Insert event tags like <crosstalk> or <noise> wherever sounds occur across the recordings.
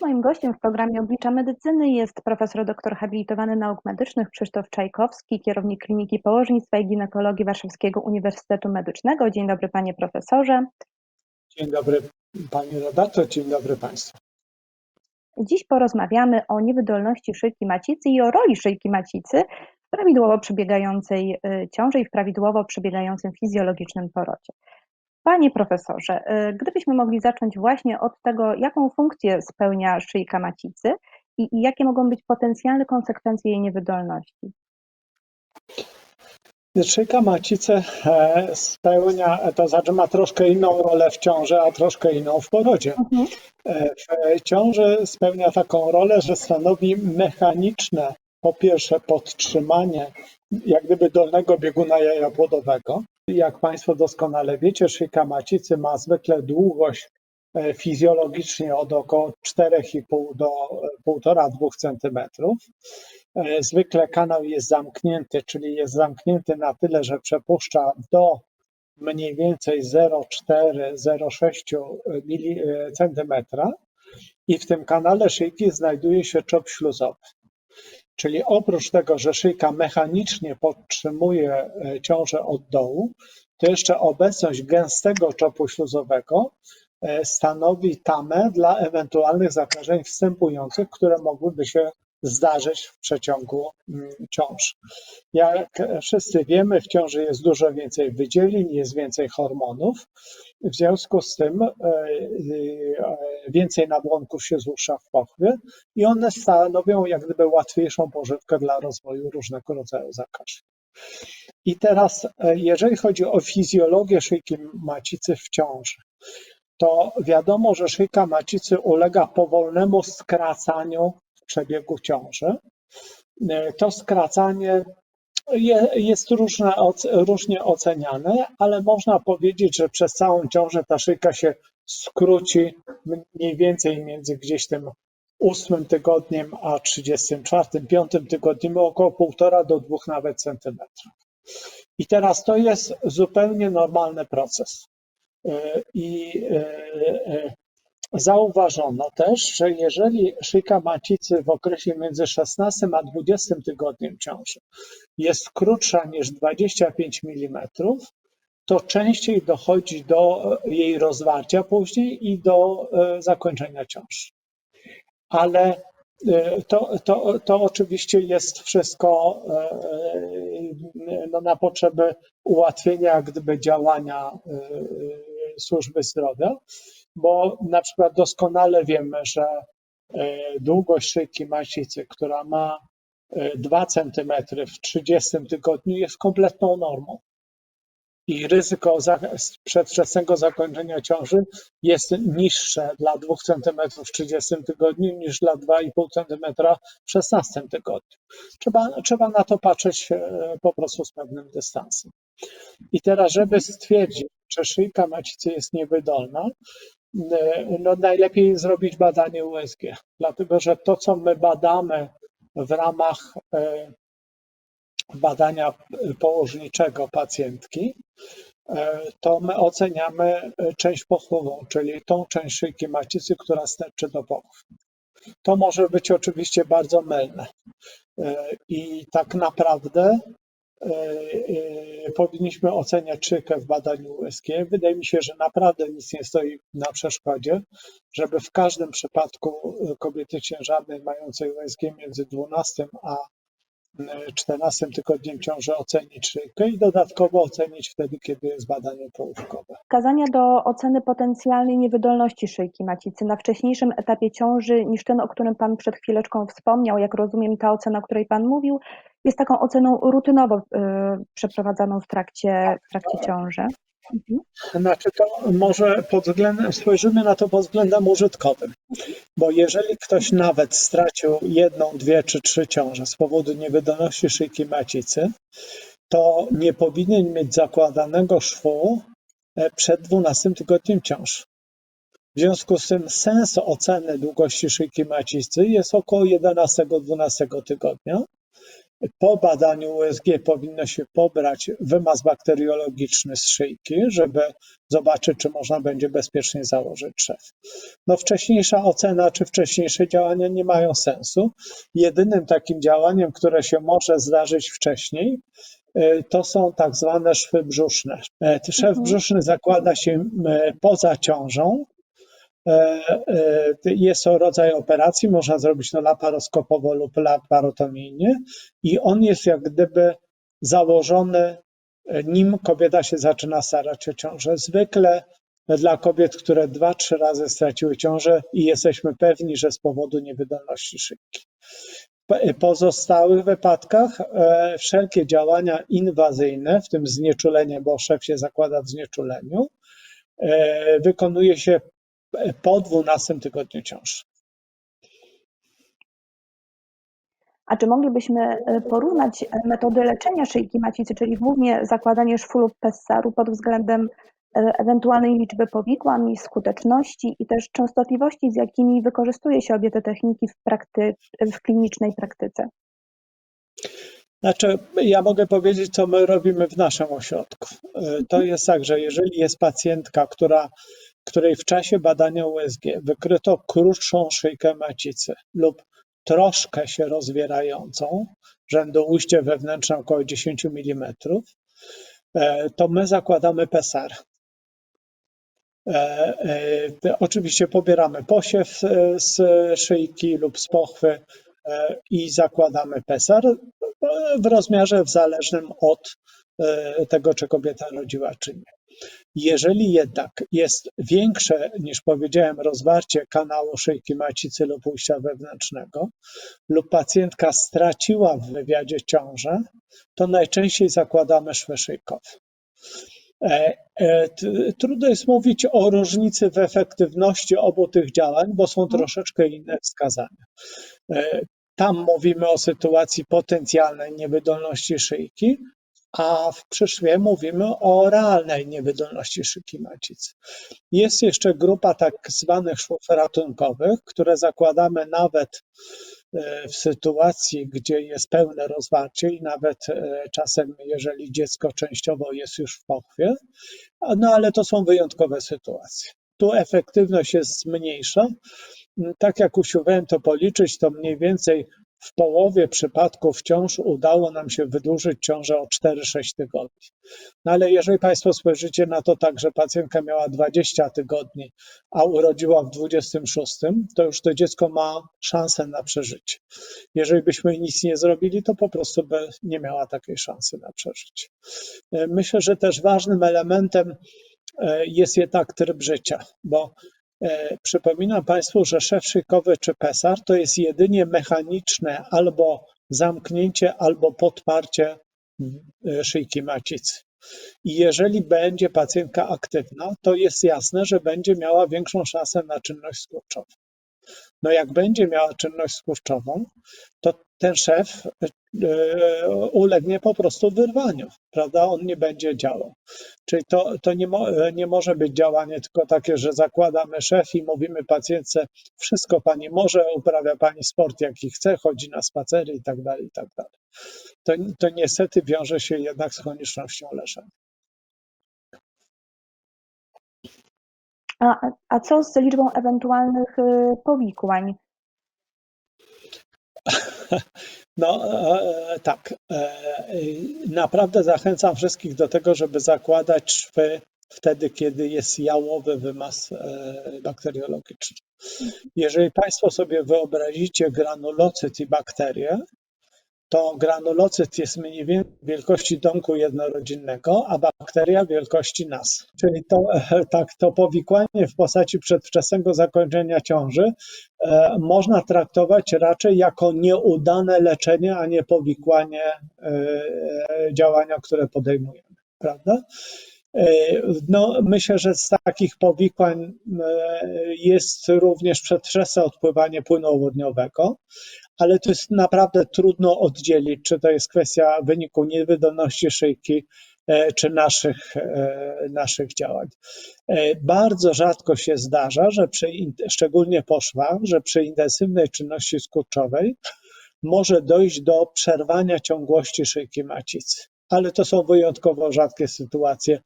Dziś moim gościem w programie Oblicza Medycyny jest profesor doktor habilitowany nauk medycznych Krzysztof Czajkowski, kierownik Kliniki Położnictwa i Ginekologii Warszawskiego Uniwersytetu Medycznego. Dzień dobry panie profesorze. Dzień dobry pani redaktor, dzień dobry państwu. Dziś porozmawiamy o niewydolności szyjki macicy i o roli szyjki macicy w prawidłowo przebiegającej y, ciąży i w prawidłowo przebiegającym fizjologicznym porodzie. Panie profesorze, y, gdybyśmy mogli zacząć właśnie od tego, jaką funkcję spełnia szyjka macicy i, i jakie mogą być potencjalne konsekwencje jej niewydolności. Szyjka macicy e, spełnia, to znaczy ma troszkę inną rolę w ciąży, a troszkę inną w porodzie. Mhm. E, W ciąży spełnia taką rolę, że stanowi mechaniczne, po pierwsze, podtrzymanie jak gdyby dolnego bieguna jaja płodowego. Jak Państwo doskonale wiecie, szyjka macicy ma zwykle długość e, fizjologicznie od około 4,5 do 1,5-2 cm. E, Zwykle kanał jest zamknięty, czyli jest zamknięty na tyle, że przepuszcza do mniej więcej 0,4-0,6 cm i w tym kanale szyjki znajduje się czop śluzowy. Czyli oprócz tego, że szyjka mechanicznie podtrzymuje e, ciążę od dołu, to jeszcze obecność gęstego czopu śluzowego e, stanowi tamę dla ewentualnych zakażeń wstępujących, które mogłyby się zdarzyć w przeciągu mm, ciąży. Jak wszyscy wiemy, w ciąży jest dużo więcej wydzielin, jest więcej hormonów. W związku z tym e, e, więcej nabłonków się złuszcza w pochwie i one stanowią jak gdyby łatwiejszą pożywkę dla rozwoju różnego rodzaju zakażeń. I teraz, e, jeżeli chodzi o fizjologię szyjki macicy w ciąży, to wiadomo, że szyjka macicy ulega powolnemu skracaniu przebiegu ciąży. E, To skracanie je- jest różne, różnie oceniane, ale można powiedzieć, że przez całą ciążę ta szyjka się skróci mniej więcej między gdzieś tym ósmym tygodniem a 34, piątym tygodniem około 1,5 do 2 nawet centymetrów. I teraz to jest zupełnie normalny proces. E, I e, Zauważono też, że jeżeli szyjka macicy w okresie między 16 a 20 tygodniem ciąży jest krótsza niż 25 mm, to częściej dochodzi do jej rozwarcia później i do e, zakończenia ciąży. Ale e, to, to, to oczywiście jest wszystko e, no, na potrzeby ułatwienia gdyby działania służby zdrowia bo na przykład doskonale wiemy, że e, długość szyjki macicy, która ma e, 2 cm w 30 tygodniu jest kompletną normą. I ryzyko przedwczesnego zakończenia ciąży jest niższe dla 2 cm w 30 tygodniu niż dla 2,5 cm w 16 tygodniu. Trzeba, trzeba na to patrzeć e, po prostu z pewnym dystansem. I teraz, żeby stwierdzić, czy szyjka macicy jest niewydolna, no najlepiej zrobić badanie USG, dlatego że to, co my badamy w ramach e, badania położniczego pacjentki, e, to my oceniamy e, część pochową, czyli tą część szyjki macicy, która sterczy do pochwy. To może być oczywiście bardzo mylne E, i tak naprawdę e, e, powinniśmy oceniać szyjkę w badaniu USG. Wydaje mi się, że naprawdę nic nie stoi na przeszkodzie, żeby w każdym przypadku e, kobiety ciężarnej mającej USG między 12 a e, 14 tygodniem ciąży ocenić szyjkę i dodatkowo ocenić wtedy, kiedy jest badanie połówkowe. Wskazania do oceny potencjalnej niewydolności szyjki macicy na wcześniejszym etapie ciąży niż ten, o którym Pan przed chwileczką wspomniał. Jak rozumiem, ta ocena, o której Pan mówił, jest taką oceną rutynowo y, przeprowadzaną w trakcie, w trakcie ciąży. Mhm. Znaczy to może pod względem, spojrzymy na to pod względem użytkowym, bo jeżeli ktoś nawet stracił jedną, dwie czy trzy ciąże z powodu niewydolności szyjki macicy, to nie powinien mieć zakładanego szwu e, przed 12 tygodniem ciąży. W związku z tym sens oceny długości szyjki macicy jest około 11-12 tygodnia Po badaniu USG powinno się pobrać wymaz bakteriologiczny z szyjki, żeby zobaczyć, czy można będzie bezpiecznie założyć trzew. No wcześniejsza ocena czy wcześniejsze działania nie mają sensu. Jedynym takim działaniem, które się może zdarzyć wcześniej, y, to są tak zwane szwy brzuszne. E, Szw Mhm. brzuszny zakłada się m, poza ciążą. E, e, Jest to rodzaj operacji, można zrobić to laparoskopowo lub laparotomijnie i on jest jak gdyby założony, e, nim kobieta się zaczyna starać o ciążę. Zwykle dla kobiet, które dwa, trzy razy straciły ciążę i jesteśmy pewni, że z powodu niewydolności szyjki. W pozostałych wypadkach wszelkie działania inwazyjne, w tym znieczulenie, bo szef się zakłada w znieczuleniu, wykonuje się po 12 tygodniu ciąży. A czy moglibyśmy e, porównać e, metody leczenia szyjki macicy, czyli głównie zakładanie szwu lub pessaru pod względem e, ewentualnej liczby powikłań, skuteczności i też częstotliwości, z jakimi wykorzystuje się obie te techniki w, prakty- w klinicznej praktyce? Znaczy, ja mogę powiedzieć, co my robimy w naszym ośrodku. To jest tak, że jeżeli jest pacjentka, która, której w czasie badania USG wykryto krótszą szyjkę macicy lub troszkę się rozwierającą, rzędu ujście wewnętrzne około 10 mm, e, to my zakładamy PESAR. E, e, Oczywiście pobieramy posiew z szyjki lub z pochwy i zakładamy PESAR w rozmiarze zależnym od tego, czy kobieta rodziła, czy nie. Jeżeli jednak jest większe niż powiedziałem rozwarcie kanału szyjki macicy lub ujścia wewnętrznego lub pacjentka straciła w wywiadzie ciążę, to najczęściej zakładamy szwy szyjkowe. E, Trudno jest mówić o różnicy w efektywności obu tych działań, bo są troszeczkę inne wskazania. E, Tam mówimy o sytuacji potencjalnej niewydolności szyjki, a w przyszłe mówimy o realnej niewydolności szyjki macicy. Jest jeszcze grupa tak zwanych szwów ratunkowych, które zakładamy nawet e, w sytuacji, gdzie jest pełne rozwarcie i nawet e, czasem, jeżeli dziecko częściowo jest już w pochwie, no ale to są wyjątkowe sytuacje. Tu efektywność jest mniejsza. Tak jak usiłowałem to policzyć, to mniej więcej w połowie przypadków ciąż udało nam się wydłużyć ciążę o 4-6 tygodni. No ale jeżeli Państwo spojrzycie na to tak, że pacjentka miała 20 tygodni, a urodziła w 26, to już to dziecko ma szansę na przeżycie. Jeżeli byśmy nic nie zrobili, to po prostu by nie miała takiej szansy na przeżycie. Myślę, że też ważnym elementem e, jest jednak tryb życia, bo przypominam Państwu, że szef szyjkowy czy PESAR to jest jedynie mechaniczne albo zamknięcie, albo podparcie e, szyjki macicy. I jeżeli będzie pacjentka aktywna, to jest jasne, że będzie miała większą szansę na czynność skurczową. No jak będzie miała czynność skurczową, to ten szef e, ulegnie po prostu wyrwaniu, prawda? On nie będzie działał. Czyli to, to nie, mo, nie może być działanie tylko takie, że zakładamy szef i mówimy pacjentce, wszystko pani może, uprawia pani sport jaki chce, chodzi na spacery i tak dalej, i tak dalej. To, to niestety wiąże się jednak z koniecznością leczenia. A, a co z liczbą ewentualnych y, powikłań? No e, tak, e, naprawdę zachęcam wszystkich do tego, żeby zakładać szwy wtedy, kiedy jest jałowy wymaz e, bakteriologiczny. Jeżeli Państwo sobie wyobrazicie granulocyt i bakterię, to granulocyt jest mniej więcej wielkości domku jednorodzinnego, a bakteria wielkości nas. Czyli to, <laughs> tak, to powikłanie w postaci przedwczesnego zakończenia ciąży e, można traktować raczej jako nieudane leczenie, a nie powikłanie e, działania, które podejmujemy. Prawda? E, No, myślę, że z takich powikłań e, jest również przedwczesne odpływanie płynu owodniowego, ale to jest naprawdę trudno oddzielić, czy to jest kwestia wyniku niewydolności szyjki, e, czy naszych, e, naszych działań. E, Bardzo rzadko się zdarza, że przy, szczególnie po szwach, że przy intensywnej czynności skurczowej może dojść do przerwania ciągłości szyjki macicy. Ale to są wyjątkowo rzadkie sytuacje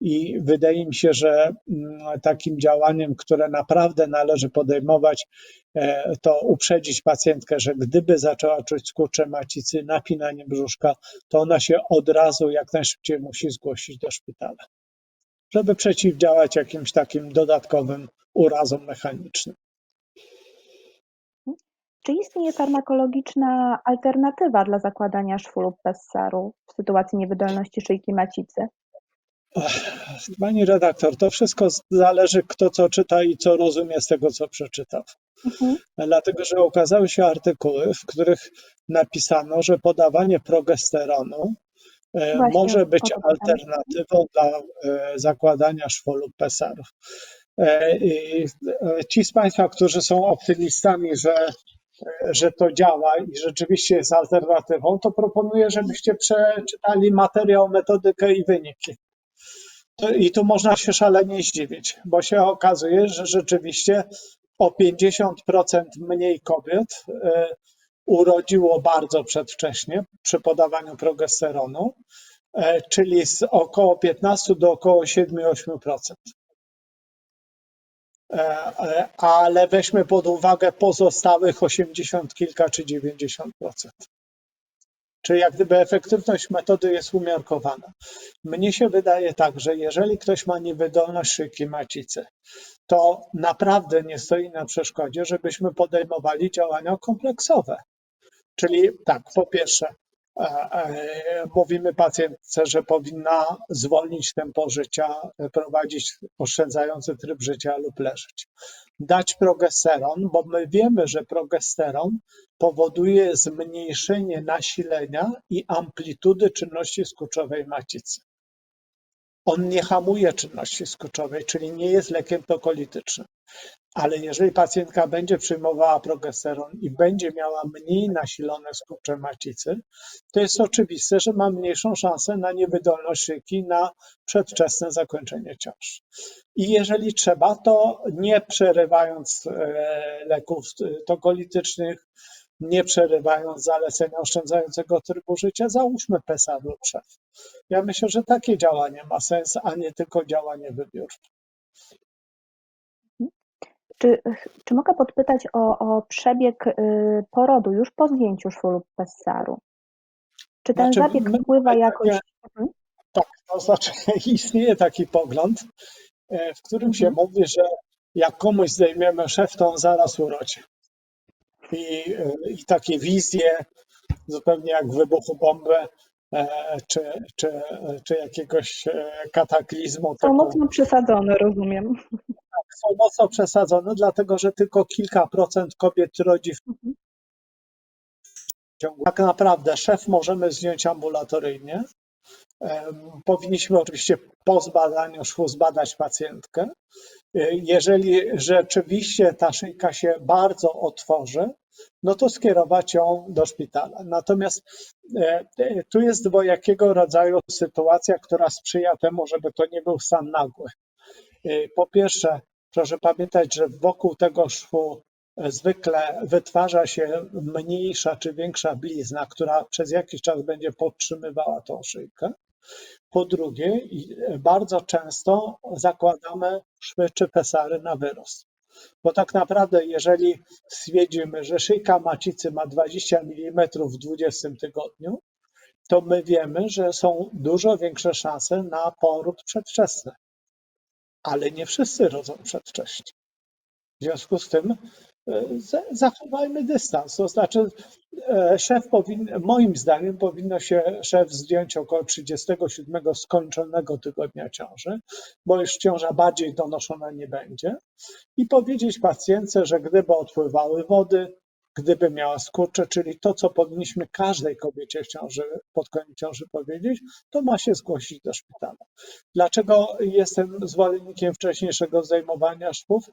i wydaje mi się, że mm, takim działaniem, które naprawdę należy podejmować, e, to uprzedzić pacjentkę, że gdyby zaczęła czuć skurcze macicy, napinanie brzuszka, to ona się od razu jak najszybciej musi zgłosić do szpitala, żeby przeciwdziałać jakimś takim dodatkowym urazom mechanicznym. Czy istnieje farmakologiczna alternatywa dla zakładania szwu lub pessaru w sytuacji niewydolności szyjki macicy? Pani redaktor, to wszystko zależy, kto co czyta i co rozumie z tego, co przeczytał. Mhm. Dlatego, że ukazały się artykuły, w których napisano, że podawanie progesteronu e, Właśnie może być alternatywą dla e, zakładania szwu lub pesarów. E, i, Ci z Państwa, którzy są optymistami, że, że to działa i rzeczywiście jest alternatywą, to proponuję, żebyście przeczytali materiał, metodykę i wyniki. I tu można się szalenie zdziwić, bo się okazuje, że rzeczywiście o 50% mniej kobiet e, urodziło bardzo przedwcześnie przy podawaniu progesteronu, e, czyli z około 15 do około 7-8%. E, e, Ale weźmy pod uwagę pozostałych 80 kilka czy 90%. Czyli jak gdyby efektywność metody jest umiarkowana. Mnie się wydaje tak, że jeżeli ktoś ma niewydolność szyjki macicy, to naprawdę nie stoi na przeszkodzie, żebyśmy podejmowali działania kompleksowe. Czyli tak, po pierwsze, mówimy pacjentce, że powinna zwolnić tempo życia, e, prowadzić oszczędzający tryb życia lub leżeć. Dać progesteron, bo my wiemy, że progesteron powoduje zmniejszenie nasilenia i amplitudy czynności skurczowej macicy. On nie hamuje czynności skurczowej, czyli nie jest lekiem tokolitycznym. Ale jeżeli pacjentka będzie przyjmowała progesteron i będzie miała mniej nasilone skurcze macicy, to jest oczywiste, że ma mniejszą szansę na niewydolność szyjki, na przedwczesne zakończenie ciąży. I jeżeli trzeba, to nie przerywając e, leków tokolitycznych, nie przerywając zalecenia oszczędzającego trybu życia, załóżmy PESA lub. Ja myślę, że takie działanie ma sens, a nie tylko działanie wybiórcze. Czy, czy mogę podpytać o, o przebieg y, porodu już po zdjęciu szwu lub pessaru? Czy ten Znaczy, zabieg my- wpływa jakoś... Mhm. Tak, to znaczy <laughs> istnieje taki pogląd, e, w którym się Mhm. mówi, że jak komuś zdejmiemy szef, to on zaraz urodzi. I, e, i takie wizje, zupełnie jak w wybuchu bomby, e, czy, czy, czy jakiegoś kataklizmu, Są typu, mocno przesadzone, rozumiem. Są mocno przesadzone, dlatego że tylko kilka procent kobiet rodzi w Mhm. ciągu. Tak naprawdę szef możemy zdjąć ambulatoryjnie. Powinniśmy oczywiście po zbadaniu szwu zbadać pacjentkę. E, Jeżeli rzeczywiście ta szyjka się bardzo otworzy, no to skierować ją do szpitala. Natomiast e, e, tu jest dwojakiego rodzaju sytuacja, która sprzyja temu, żeby to nie był stan nagły. Po pierwsze, proszę pamiętać, że wokół tego szwu e, zwykle wytwarza się mniejsza czy większa blizna, która przez jakiś czas będzie podtrzymywała tą szyjkę. Po drugie, i bardzo często zakładamy szwy czy pesary na wyrost. Bo tak naprawdę, jeżeli stwierdzimy, że szyjka macicy ma 20 mm w 20 tygodniu, to my wiemy, że są dużo większe szanse na poród przedwczesny. Ale nie wszyscy rodzą przedwcześnie. W związku z tym e, za- zachowajmy dystans. To znaczy, e, szef powin, moim zdaniem powinno się szef zdjąć około 37 skończonego tygodnia ciąży, bo już ciąża bardziej donoszona nie będzie i powiedzieć pacjentce, że gdyby odpływały wody, gdyby miała skurcze, czyli to, co powinniśmy każdej kobiecie w ciąży, pod koniec ciąży powiedzieć, to ma się zgłosić do szpitala. Dlaczego jestem zwolennikiem wcześniejszego zdejmowania szwów?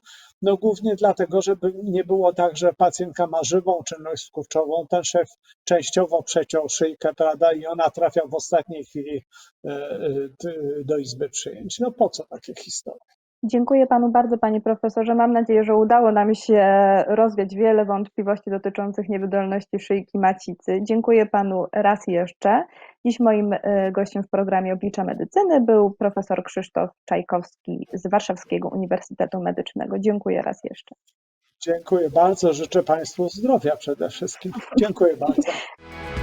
No głównie dlatego, żeby nie było tak, że pacjentka ma żywą czynność skurczową, ten szef częściowo przeciął szyjkę, prawda, i ona trafia w ostatniej chwili e, e, do izby przyjęć. No po co takie historie? Dziękuję panu bardzo, panie profesorze. Mam nadzieję, że udało nam się rozwiać wiele wątpliwości dotyczących niewydolności szyjki macicy. Dziękuję panu raz jeszcze. Dziś moim e, gościem w programie Oblicza Medycyny był profesor Krzysztof Czajkowski z Warszawskiego Uniwersytetu Medycznego. Dziękuję raz jeszcze. Dziękuję bardzo. Życzę Państwu zdrowia przede wszystkim. Dziękuję bardzo. <laughs>